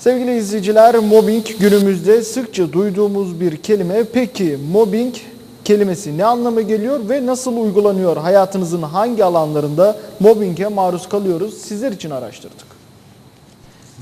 Sevgili izleyiciler, mobbing günümüzde sıkça duyduğumuz bir kelime. Peki mobbing kelimesi ne anlama geliyor ve nasıl uygulanıyor? Hayatınızın hangi alanlarında mobbinge maruz kalıyoruz? Sizler için araştırdık.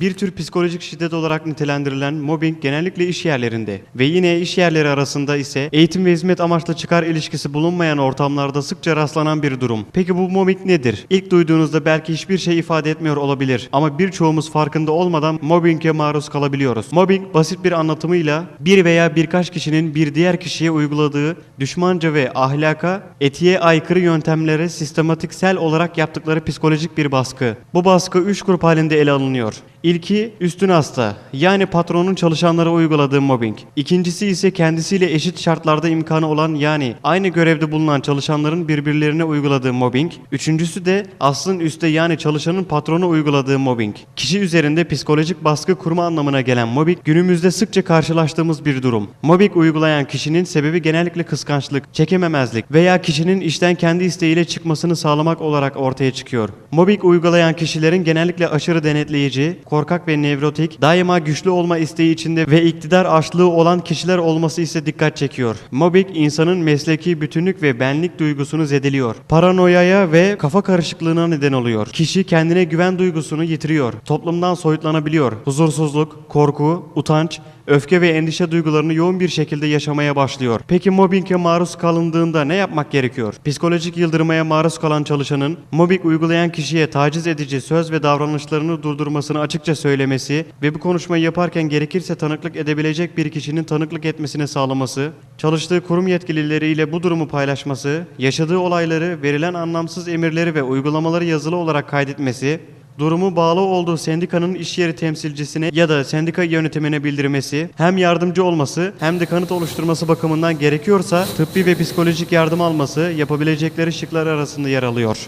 Bir tür psikolojik şiddet olarak nitelendirilen mobbing genellikle iş yerlerinde ve yine iş yerleri arasında ise eğitim ve hizmet amaçlı çıkar ilişkisi bulunmayan ortamlarda sıkça rastlanan bir durum. Peki bu mobbing nedir? İlk duyduğunuzda belki hiçbir şey ifade etmiyor olabilir ama birçoğumuz farkında olmadan mobbinge maruz kalabiliyoruz. Mobbing basit bir anlatımıyla bir veya birkaç kişinin bir diğer kişiye uyguladığı düşmanca ve ahlaka, etiğe aykırı yöntemlere sistematiksel olarak yaptıkları psikolojik bir baskı. Bu baskı üç grup halinde ele alınıyor. İlki üstün hasta yani patronun çalışanlara uyguladığı mobbing. İkincisi ise kendisiyle eşit şartlarda imkanı olan yani aynı görevde bulunan çalışanların birbirlerine uyguladığı mobbing. Üçüncüsü de aslın üstte yani çalışanın patrona uyguladığı mobbing. Kişi üzerinde psikolojik baskı kurma anlamına gelen mobbing günümüzde sıkça karşılaştığımız bir durum. Mobbing uygulayan kişinin sebebi genellikle kıskançlık, çekememezlik veya kişinin işten kendi isteğiyle çıkmasını sağlamak olarak ortaya çıkıyor. Mobbing uygulayan kişilerin genellikle aşırı denetleyici, korkak ve nevrotik, daima güçlü olma isteği içinde ve iktidar açlığı olan kişiler olması ise dikkat çekiyor. Mobbing insanın mesleki bütünlük ve benlik duygusunu zedeliyor. Paranoyaya ve kafa karışıklığına neden oluyor. Kişi kendine güven duygusunu yitiriyor. Toplumdan soyutlanabiliyor. Huzursuzluk, korku, utanç, öfke ve endişe duygularını yoğun bir şekilde yaşamaya başlıyor. Peki mobbinge maruz kalındığında ne yapmak gerekiyor? Psikolojik yıldırmaya maruz kalan çalışanın mobbing uygulayan kişiye taciz edici söz ve davranışlarını durdurmasını açıkça söylemesi ve bu konuşmayı yaparken gerekirse tanıklık edebilecek bir kişinin tanıklık etmesini sağlaması, çalıştığı kurum yetkilileriyle bu durumu paylaşması, yaşadığı olayları, verilen anlamsız emirleri ve uygulamaları yazılı olarak kaydetmesi, Durumu bağlı olduğu sendikanın iş yeri temsilcisine ya da sendika yönetimine bildirmesi, hem yardımcı olması hem de kanıt oluşturması bakımından gerekiyorsa tıbbi ve psikolojik yardım alması yapabilecekleri şıklar arasında yer alıyor.